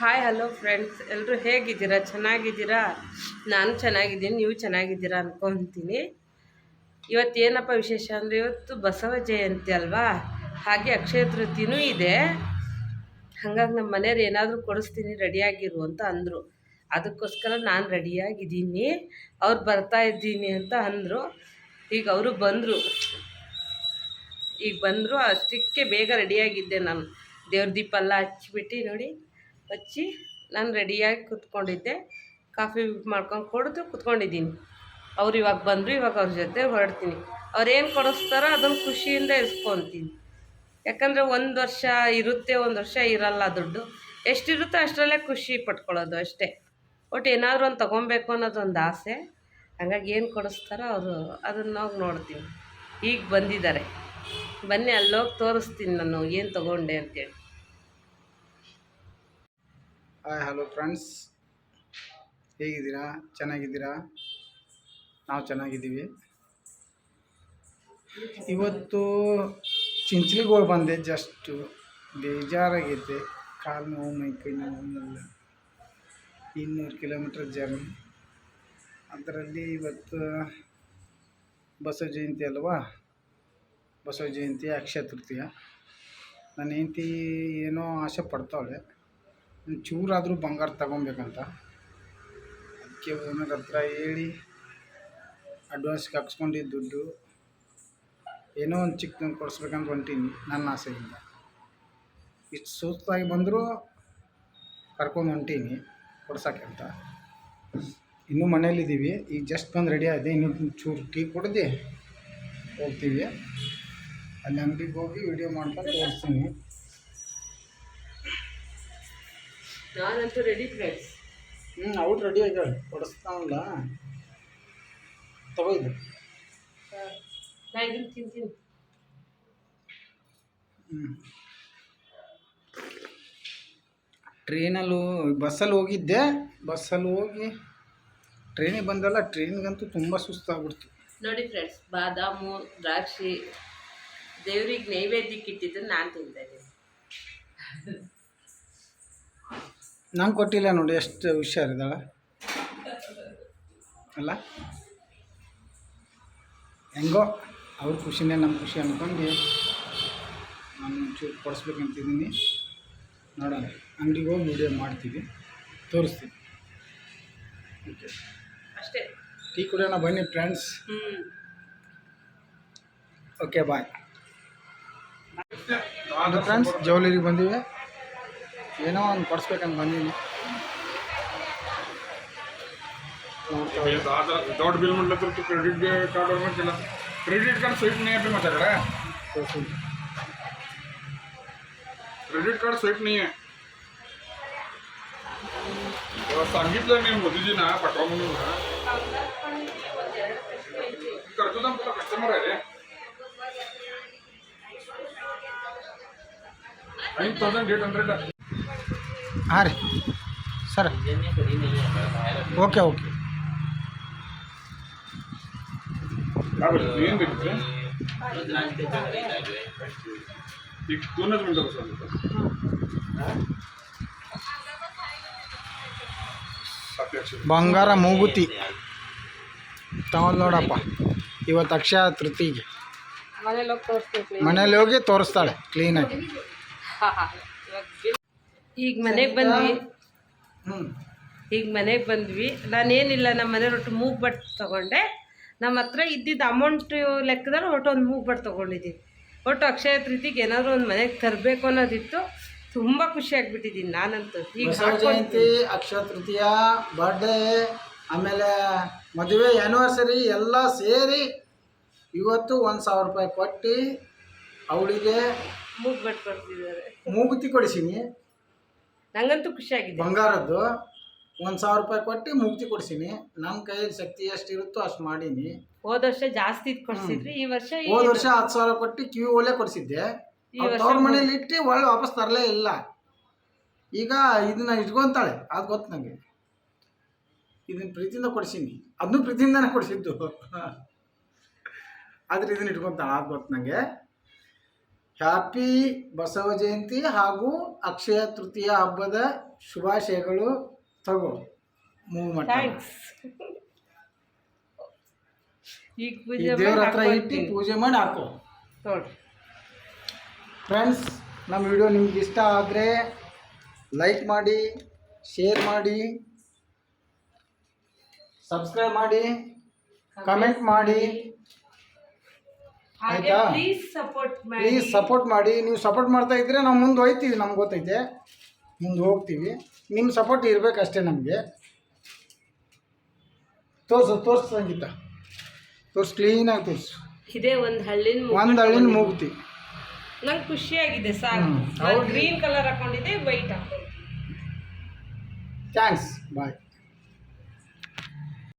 Hi hello friends ಎಲ್ಲರೂ ಹೇಗಿದ್ದೀರಾ? ಚೆನ್ನಾಗಿದ್ದೀರಾ? ನಾನು ಚೆನ್ನಾಗಿದ್ದೀನಿ, ನೀವು ಚೆನ್ನಾಗಿದ್ದೀರಾ ಅನ್ಕೊತೀನಿ. ಇವತ್ತು ಏನಪ್ಪ ವಿಶೇಷ ಅಂದರೆ, ಇವತ್ತು ಬಸವ ಜಯಂತಿ ಅಲ್ವಾ? ಹಾಗೆ ಅಕ್ಷಯ ತೃತೀಯೂ ಇದೆ. ಹಾಗಾಗಿ ನಮ್ಮ ಮನೆಯವ್ರು ಏನಾದರೂ ಕೊಡಿಸ್ತೀನಿ, ರೆಡಿಯಾಗಿರು ಅಂತ ಅಂದರು. ಅದಕ್ಕೋಸ್ಕರ ನಾನು ರೆಡಿಯಾಗಿದ್ದೀನಿ. ಅವ್ರು ಬರ್ತಾ ಇದ್ದೀನಿ ಅಂತ ಅಂದರು. ಈಗ ಅವರು ಬಂದರು. ಈಗ ಬಂದರು, ಅಷ್ಟಕ್ಕೆ ಬೇಗ ರೆಡಿಯಾಗಿದ್ದೆ ನಾನು. ದೇವ್ರ ದೀಪ ಎಲ್ಲ ಹಚ್ಚಿಬಿಟ್ಟು ನೋಡಿ. ಹಚ್ಚಿ ನಾನು ರೆಡಿಯಾಗಿ ಕುತ್ಕೊಂಡಿದ್ದೆ. ಕಾಫಿ ಮಾಡ್ಕೊಂಡು ಕುಡಿದು ಕುತ್ಕೊಂಡಿದ್ದೀನಿ. ಅವ್ರು ಇವಾಗ ಬಂದರು, ಇವಾಗ ಅವ್ರ ಜೊತೆ ಹೊರಡ್ತೀನಿ. ಅವ್ರೇನು ಕೊಡಿಸ್ತಾರೋ ಅದನ್ನು ಖುಷಿಯಿಂದ ಇಸ್ಕೊತೀನಿ. ಯಾಕಂದರೆ ಒಂದು ವರ್ಷ ಇರುತ್ತೆ, ಒಂದು ವರ್ಷ ಇರಲ್ಲ ದುಡ್ಡು. ಎಷ್ಟಿರುತ್ತೋ ಅಷ್ಟರಲ್ಲೇ ಖುಷಿ ಪಟ್ಕೊಳ್ಳೋದು ಅಷ್ಟೇ. ಒಟ್ಟು ಏನಾದರೂ ಒಂದು ತೊಗೊಬೇಕು ಅನ್ನೋದೊಂದು ಆಸೆ. ಹಾಗಾಗಿ ಏನು ಕೊಡಿಸ್ತಾರೋ ಅವರು ಅದನ್ನು ಹೋಗಿ ನೋಡ್ತೀನಿ ಈಗ ಬಂದಿದ್ದಾರೆ. ಬನ್ನಿ ಅಲ್ಲೋಗಿ ತೋರಿಸ್ತೀನಿ ನಾನು ಏನು ತೊಗೊಂಡೆ ಅಂತೇಳಿ. ಹಾಯ್ ಹಲೋ ಫ್ರೆಂಡ್ಸ್ ಹೇಗಿದ್ದೀರಾ? ಚೆನ್ನಾಗಿದ್ದೀರಾ? ನಾವು ಚೆನ್ನಾಗಿದ್ದೀವಿ. ಇವತ್ತು ಚಿಂಚಲಿಗೋಳು ಬಂದೆ ಜಸ್ಟು ಬೇಜಾರಾಗಿದ್ದೆ ಕಾಲು ನೋವು, ಮೈ ಕೈ ನೋವು ಇನ್ನೂರು ಕಿಲೋಮೀಟ್ರ್ ಜರ್ನಿ. ಅದರಲ್ಲಿ ಇವತ್ತು ಬಸವ ಜಯಂತಿ ಅಲ್ವಾ? ಬಸವ ಜಯಂತಿ, ಅಕ್ಷಯ ತೃತೀಯ. ನನ್ನ ಹೆಂಡತಿ ಏನೋ ಆಸೆ ಪಡ್ತಾವಳೆ ಚೂರಾದರೂ ಬಂಗಾರ ತಗೊಬೇಕಂತ. ಅದಕ್ಕೆ ಓನರ್ ಹತ್ರ ಹೇಳಿ ಅಡ್ವಾನ್ಸ್ಗೆ ಹಾಕ್ಸ್ಕೊಂಡಿದ್ದು ದುಡ್ಡು, ಏನೋ ಒಂದು ಚಿಕ್ಕದೊಂದು ಕೊಡಿಸ್ಬೇಕಂತ ಹೊಂಟೀನಿ ನನ್ನ ಆಸೆಯಿಂದ. ಇಷ್ಟು ಸುಸ್ತಾಗಿ ಬಂದರೂ ಕರ್ಕೊಂಡು ಹೊಂಟೀನಿ ಕೊಡ್ಸೋಕ್ಕೆ ಅಂತ. ಇನ್ನೂ ಮನೇಲಿದ್ದೀವಿ ಈಗ ಜಸ್ಟ್ ಬಂದು ರೆಡಿ ಆಗಿದೆ ಇನ್ನೂ ಚೂರು ಟೀ ಕುಡ್ದು ಹೋಗ್ತೀವಿ. ಅಲ್ಲಿ ಅಂಗಡಿಗೆ ಹೋಗಿ ವಿಡಿಯೋ ಮಾಡ್ಕೊಂಡು ತೋರಿಸ್ತೀನಿ. ನಾನಂತೂ ರೆಡಿ ಫ್ರೆಂಡ್ಸ್ ಹ್ಞೂ ಔಟ್ ರೆಡಿ ಆಗ್ಯಾಳೆ ಕೊಡಿಸ್ತಾವಲ್ಲ ತಗೋ ಇದು ನಾ ಇದನ್ನು ತಿಂತೀನಿ. ಹ್ಞೂ ಟ್ರೈನಲ್ಲಿ ಬಸ್ಸಲ್ಲಿ ಹೋಗಿದ್ದೆ. ಬಸ್ಸಲ್ಲಿ ಹೋಗಿ ಟ್ರೈನಿಗೆ ಬಂದಲ್ಲ ಟ್ರೈನ್ಗಂತೂ ತುಂಬ ಸುಸ್ತಾಗ್ಬಿಡ್ತು. ನೋಡಿ ಫ್ರೆಂಡ್ಸ್ ಬಾದಾಮು ದ್ರಾಕ್ಷಿ ದೇವ್ರಿಗೆ ನೈವೇದ್ಯಕ್ಕೆ ಇಟ್ಟಿದ್ದು ನಾನು ತಿಂತಾ ಇದ್ದೀನಿ. ನಂಗೆ ಕೊಟ್ಟಿಲ್ಲ ನೋಡಿ ಎಷ್ಟು ಹುಷಾರಿದ್ದಾಳೆ ಅಲ್ಲ? ಹೆಂಗೋ ಅವ್ರ ಖುಷಿನೇ ನಮ್ಮ ಖುಷಿ ಅಂದ್ಕೊಂಡು ನಾನು ಚೂರು ಕೊಡಿಸ್ಬೇಕಂತಿದ್ದೀನಿ. ನೋಡೋಣ ಅಂಗಡಿಗೆ ಹೋಗಿ ವಿಡಿಯೋ ಮಾಡ್ತೀವಿ ತೋರಿಸ್ತೀವಿ ಓಕೆ ಅಷ್ಟೇ. ಟೀ ಕುಡಿಯೋಣ ಬನ್ನಿ ಫ್ರೆಂಡ್ಸ್ ಓಕೆ ಬಾಯ್ ಫ್ರೆಂಡ್ಸ್ ಜವಲರಿಗೆ ಬಂದಿವೆ. ಏನೋ ಒಂದು ಕೊಡಿಸ್ಬೇಕಂತ ಬಂದೀನಿ ನೋಡ್ತಾ ये दादा विदाउट बिल म्हटलं तर तू क्रेडिट कार्डवर पण केला क्रेडिट कार्ड स्वीट नाही आहे माझ्याकडे तोर्सು. क्रेडिट कार्ड स्वीट नाही आहे तेव्हा सांगितलं मी मोदीजींना पाठवा म्हणून ना करतो ना तुला कस्टमर आहे रे नाईन थाउजंड एट हंड्रेड ಹಾಂ ರೀ ಸರ್ ಓಕೆ ಓಕೆ काय बरं येईन भेटते एक दोनच मिनटं बसा सातशे ಬಂಗಾರ ಮೂಗುತಿ ತಗೊಂಡು ನೋಡಪ್ಪ ಇವತ್ತು ಅಕ್ಷಯ ತೃತೀಗೆ ಮನೇಲಿ ಹೋಗಿ ತೋರಿಸ್ತೀನಿ ಮನೇಲಿ ಹೋಗಿ ತೋರಿಸ್ತಾಳೆ ಕ್ಲೀನಾಗಿ ಈಗ ಮನೆಗೆ ಬಂದ್ವಿ. ಹ್ಞೂ ಈಗ ಮನೆಗೆ ಬಂದ್ವಿ. ನಾನೇನಿಲ್ಲ ನಮ್ಮ ಮನೆ ಒಟ್ಟು ಮೂಗ್ ಬಟ್ ತಗೊಂಡೆ. ನಮ್ಮ ಹತ್ರ ಇದ್ದಿದ್ದ ಅಮೌಂಟ್ ಲೆಕ್ಕದಲ್ಲಿ ಒಟ್ಟು ಒಂದು ಮೂಗ್ ಬಟ್ ತೊಗೊಂಡಿದ್ದೀನಿ ಒಟ್ಟು ಅಕ್ಷಯ ತೃತೀಗೆ ಏನಾದರೂ ಒಂದು ಮನೆಗೆ ತರಬೇಕು ಅನ್ನೋದಿತ್ತು. ತುಂಬ ಖುಷಿ ಆಗ್ಬಿಟ್ಟಿದ್ದೀನಿ ನಾನಂತೂ. ಈಗ ಜಯಂತಿ ಅಕ್ಷಯ ತೃತೀಯ ಬರ್ಡೇ ಆಮೇಲೆ ಮದುವೆ ಆ್ಯನಿವರ್ಸರಿ ಎಲ್ಲ ಸೇರಿ ಇವತ್ತು ಒಂದು ಸಾವಿರ ರೂಪಾಯಿ ಕೊಟ್ಟು ಅವಳಿಗೆ ಮೂಗ್ ಬಟ್ ಕೊಡ್ತಿದ್ದಾರೆ. ಮೂಗುತಿ ಕೊಡಿಸೀನಿ. ನಂಗಂತೂ ಖುಷಿಯಾಗಿದೆ ಬಂಗಾರದ್ದು ಒಂದು ಸಾವಿರ ರೂಪಾಯಿ ಕೊಟ್ಟು ಮುಕ್ತಿ ಕೊಡ್ಸೀನಿ. ನಮ್ಮ ಕೈಯಲ್ಲಿ ಶಕ್ತಿ ಎಷ್ಟು ಇರುತ್ತೋ ಅಷ್ಟು ಮಾಡೀನಿ. ಹೋದ ವರ್ಷ ಜಾಸ್ತಿ ಕೊಡ್ಸಿದ್ರಿ ಈ ವರ್ಷ ಈ- ಹೋದ ವರ್ಷ ಹತ್ತು ಸಾವಿರ ಕೊಟ್ಟು ಕಿವಿ ಒಲೆ ಕೊಡಿಸಿದ್ದೆ. ಈ ವರ್ಷ ಮನೇಲಿ ಇಟ್ಟು ಒಳ್ಳೆ ವಾಪಸ್ ತರಲೇ ಇಲ್ಲ. ಈಗ ಇದನ್ನ ಇಟ್ಕೊಂತಾಳೆ ಅದು ಗೊತ್ತು ನನಗೆ ಇದನ್ನ ಪ್ರೀತಿಯಿಂದ ಕೊಡ್ಸೀನಿ. ಅದನ್ನು ಪ್ರೀತಿಯಿಂದನೇ ಕೊಡಿಸಿದ್ದು. ಆದ್ರೆ ಇದನ್ನ ಇಟ್ಕೊಂತಾಳೆ ಅದು ಗೊತ್ತು ನನಗೆ ಹ್ಯಾಪಿ ಬಸವ ಜಯಂತಿ ಹಾಗೂ ಅಕ್ಷಯ ತೃತೀಯ ಹಬ್ಬದ ಶುಭಾಶಯಗಳು. ತಗೋ ಥ್ಯಾಂಕ್ಸ್ ಈಗ ಪೂಜೆ ದೇವ್ರ ಹತ್ರ ಇಟ್ಟು ಪೂಜೆ ಮಾಡಿ ಹಾಕೋ. ನೋಡ್ರಿ. ಫ್ರೆಂಡ್ಸ್ ನಮ್ಮ ವಿಡಿಯೋ ನಿಮ್ಗೆ ಇಷ್ಟ ಆದರೆ ಲೈಕ್ ಮಾಡಿ ಶೇರ್ ಮಾಡಿ ಸಬ್ಸ್ಕ್ರೈಬ್ ಮಾಡಿ ಕಮೆಂಟ್ ಮಾಡಿ. ಆಯ್ತಾ? ಪ್ಲೀಸ್ ಸಪೋರ್ಟ್ ಮಾಡಿ. ಪ್ಲೀಸ್ ಸಪೋರ್ಟ್ ಮಾಡಿ. ನೀವು ಸಪೋರ್ಟ್ ಮಾಡ್ತಾ ಇದ್ರೆ ನಾವು ಮುಂದೆ ಹೋಗ್ತೀವಿ ನಮ್ಗೆ ಗೊತ್ತೈತೆ. ಮುಂದೆ ಹೋಗ್ತೀವಿ. ನಿಮ್ಮ ಸಪೋರ್ಟ್ ಇರಬೇಕಷ್ಟೇ ನಮಗೆ. ತೋರ್ಸು ತೋರ್ಸು ಸಂಗೀತ. ತೋರ್ಸು ಕ್ಲೀನಾಗಿ ತೋರ್ಸು. ಇದೇ ಒಂದು ಹಳ್ಳಿನ ಒಂದು ಹಳ್ಳಿನ ಮೂಗ್ತಿ. ನಂಗೆ ಖುಷಿಯಾಗಿದೆ ಸಾಕು. ಹ್ಮ್, ಹೌದು. ಗ್ರೀನ್ ಕಲರ್ ಹಾಕೊಂಡಿದ್ದೆ ವೈಟ್ ಹಾಕೊಂಡಿದ್ದೆ. Thanks bye